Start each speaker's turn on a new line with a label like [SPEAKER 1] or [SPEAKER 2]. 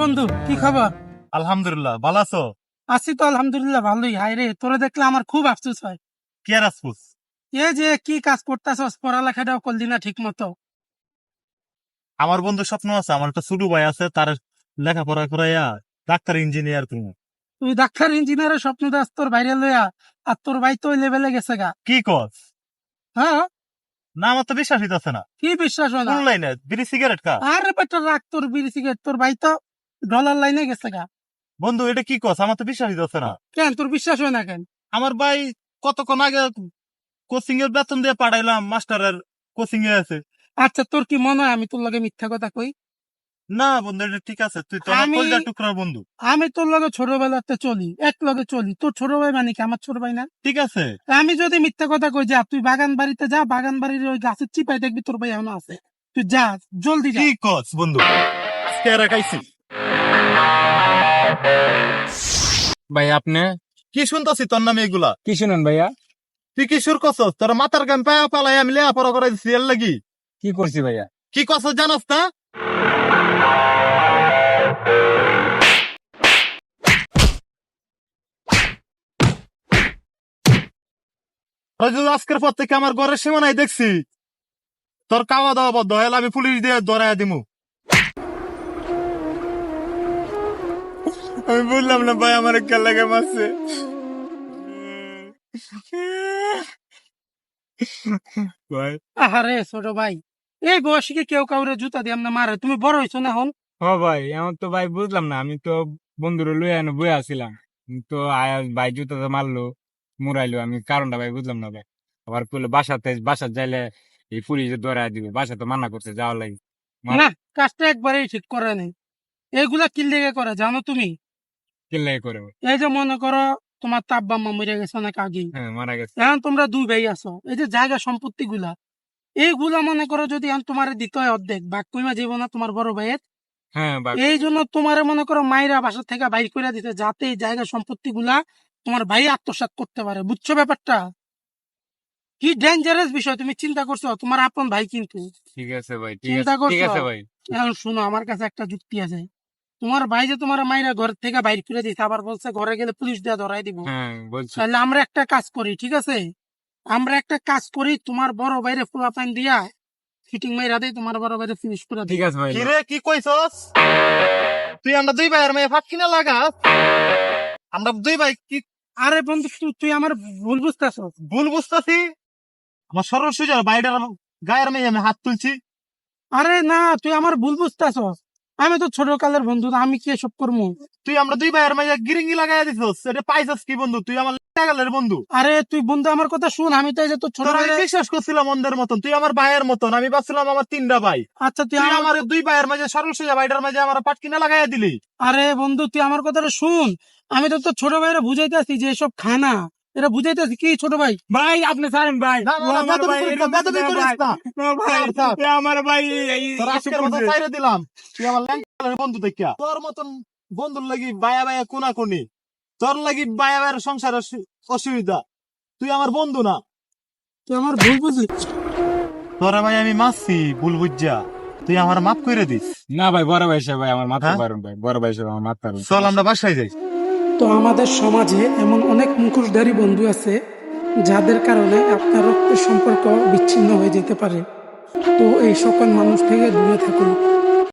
[SPEAKER 1] খবর?
[SPEAKER 2] আলহামদুলিল্লাহ ভালো আছো?
[SPEAKER 1] আছি তো আলহামদুলিল্লাহ ভালোই। হাই রে তোরে দেখলে আমার খুব আফসোস হয়।
[SPEAKER 2] কে রাজপুত
[SPEAKER 1] এ যে কি কাজ করতেছস পড়ালেখাটাও করলি না ঠিক মতো
[SPEAKER 2] আমার বন্ধু স্বপ্ন আছে আমার একটা ছোট ভাই আছে তার লেখাপড়া করাইয়া ডাক্তার ইঞ্জিনিয়ার তুমি।
[SPEAKER 1] তুই ডাক্তার ইঞ্জিনিয়ারের স্বপ্ন দাস তোর বাইরে লইয়া আর তোর ভাই তো ওই লেভেলে গেছে গা।
[SPEAKER 2] কি কস?
[SPEAKER 1] হ্যাঁ?
[SPEAKER 2] না আমার তো বিশ্বাস হইতাছে না।
[SPEAKER 1] কি বিশ্বাস হয় না?
[SPEAKER 2] কোন বিড়ি সিগারেট খা।
[SPEAKER 1] আরে বেটা রাখ তোর বিড়ি সিগারেট তোর ভাই তো ডলার লাইনে গেছে গা।
[SPEAKER 2] বন্ধু এটা কি কস? আমার তো বিশ্বাস হইতাছে না।
[SPEAKER 1] কেন? তোর বিশ্বাস হয় না কেন?
[SPEAKER 2] আমার ভাই কতক্ষণ আগে কোচিং এর বেতন দিয়ে পাঠাইলাম মাস্টারের কোচিং এ আছে।
[SPEAKER 1] আচ্ছা তোর কি মনে হয় আমি তোর লগে মিথ্যা কথা কই?
[SPEAKER 2] না বন্ধু এটা ঠিক আছে। তুই তো আমার
[SPEAKER 1] আমি-
[SPEAKER 2] টুকরার বন্ধু।
[SPEAKER 1] আমি তোর লগে ছোটবেলাতে চলি এক লগে চলি। তোর ছোট ভাই মানে কি? আমার ছোট ভাই না?
[SPEAKER 2] ঠিক আছে।
[SPEAKER 1] আমি যদি মিথ্যা কথা কই যা তুই বাগান বাড়িতে যা বাগান বাড়ির ওই গাছের চিপাই দেখবি তোর ভাই এখনও আছে। তুই যা জলদি যা।
[SPEAKER 2] কি কস বন্ধু? আজকে এরা খাইছি।
[SPEAKER 3] ভাই আপনি?
[SPEAKER 2] কি শুনতাছি তোর নামে এগুলা?
[SPEAKER 3] কি শুনেন ভাইয়া?
[SPEAKER 2] তুই কি সুর তোর মাথার গান পায়া পালাই আমি লেখাপড়া করে দিচ্ছি লাগি।
[SPEAKER 3] কি করছি ভাইয়া?
[SPEAKER 2] কি জানাস না রাজু, আজকের পর থেকে আমার ঘরের সীমানায় দেখছি। তোর খাওয়া দাওয়া বদ্ধ হলে আমি পুলিশ দিয়ে ধরাই দিমু। আমি বললাম না ভাই আমার কে লাগে মারছে। ভাই।
[SPEAKER 1] আরে ছোট ভাই। এই বয়সে কি কেউ কাউরে জুতা দিয়ে আমরা মারে? তুমি বড় হইছো না এখন?
[SPEAKER 3] হ ভাই এমন তো ভাই বুঝলাম না আমি তো বন্ধুরে লই আনো বই আসছিলাম তো আয়া ভাই জুতা তো মারলো মুরাইলো আমি কারণটা ভাই বুঝলাম না ভাই। আবার কইলো বাসাতে বাসা যাইলে এই পুলিশে ধরা দিবে বাসা তো মানা করছে যাওয়া লাগে
[SPEAKER 1] না কাজটা একবারেই ঠিক করে নেই। এইগুলা কি লেগে করে জানো তুমি?
[SPEAKER 3] কিল্লাই করে।
[SPEAKER 1] এই যে মনে করো তোমার তাব্বা মা মরে গেছে অনেক আগেই।
[SPEAKER 3] হ্যাঁ মারা গেছে।
[SPEAKER 1] এখন তোমরা দুই ভাই আছো। এই যে জায়গা সম্পত্তি গুলা এইগুলা মনে করো যদি এখন তোমার দিতে হয় অর্ধেক বাক কইমা যাব না তোমার বড় ভাইয়ের?
[SPEAKER 3] হ্যাঁ
[SPEAKER 1] এই জন্য তোমার মনে করো মায়েরা বাসা থেকে বাইর করে দিতে যাতে এই জায়গা সম্পত্তি গুলা তোমার ভাই আত্মসাৎ করতে পারে। বুঝছ ব্যাপারটা? কি ডেঞ্জারাস বিষয় তুমি চিন্তা করছ তোমার আপন ভাই কিন্তু।
[SPEAKER 3] ঠিক আছে ভাই ঠিক
[SPEAKER 1] চিন্তা?
[SPEAKER 3] আছে ভাই।
[SPEAKER 1] এখন শুনো আমার কাছে একটা যুক্তি আছে। তোমার ভাই যে তোমার মায়েরা ঘর থেকে বাইর করে দিতে আবার বলছে ঘরে গেলে পুলিশ দিয়ে ধরাই দিব।
[SPEAKER 3] হ্যাঁ
[SPEAKER 1] তাহলে আমরা একটা কাজ করি ঠিক আছে? আমরা একটা কাজ করি তোমার বড় বাইরে ফুলা পাইন দিয়া ফিটিং মাইরা দেই তোমার বড় বাইরে ফিনিশ করে
[SPEAKER 3] ঠিক আছে ভাই
[SPEAKER 2] রে কি কইছস? তুই আমরা দুই ভাইয়ের মেয়ে ফাট কিনা লাগাস? আমরা দুই ভাই কি
[SPEAKER 1] আরে বন্ধু তুই- আমার ভুল বুঝতেছ
[SPEAKER 2] ভুল বুঝতেছি? আমার সরল সুযোগ বাইরের গায়ের মেয়ে আমি হাত তুলছি।
[SPEAKER 1] আরে না তুই আমার ভুল বুঝতেছ আমি তো ছোট কালের বন্ধু আমি কি এসব করব
[SPEAKER 2] তুই আমরা দুই ভাইয়ের মাঝে গিরিঙ্গি লাগাই দিছস এটা পাইছস কি বন্ধু? তুই আমার লাগালের বন্ধু।
[SPEAKER 1] আরে তুই বন্ধু আমার কথা শুন আমি তো এই যে তোর ছোট
[SPEAKER 2] বিশ্বাস করছিলাম অন্ধের মতন তুই আমার ভাইয়ের মতন আমি ভাবছিলাম আমার তিনটা ভাই।
[SPEAKER 1] আচ্ছা তুই আমার
[SPEAKER 2] দুই ভাইয়ের মাঝে সরল সোজা ভাইটার মাঝে আমার পাট কিনা লাগাই দিলি।
[SPEAKER 1] আরে বন্ধু তুই আমার কথাটা শুন আমি তো তোর ছোট ভাইরা বুঝাইতেছি যে এসব খানা। এটা বুঝাইতেছি কি ছোট ভাই?
[SPEAKER 3] ভাই আপনি ছাড়েন ভাই আমার ভাই আমার
[SPEAKER 2] দিলাম। তুই আমার ল্যাংকালের বন্ধু দেখিয়া। তোর মতন বন্ধুর লাগি বায়া বায়া কোনা কোনি তোর লাগি বায়া বায়ের সংসার অসুবিধা। তুই আমার বন্ধু না।
[SPEAKER 1] তুই আমার ভুল বুঝলি
[SPEAKER 2] তোরা ভাই আমি মাসি ভুল বুঝা তুই আমার মাফ করে দিস।
[SPEAKER 3] না ভাই বড় ভাই সাহেব ভাই আমার মাথা
[SPEAKER 2] হ্যাঁ?
[SPEAKER 3] পারুন ভাই। বড় ভাই সাহেব আমার মাথা
[SPEAKER 2] চল আমরা বাসায় যাই।
[SPEAKER 1] তো আমাদের সমাজে এমন অনেক মুখোশধারী বন্ধু আছে যাদের কারণে আপনার রক্তের সম্পর্ক বিচ্ছিন্ন হয়ে যেতে পারে। তো এই সকল মানুষ থেকে দূরে থাকুন।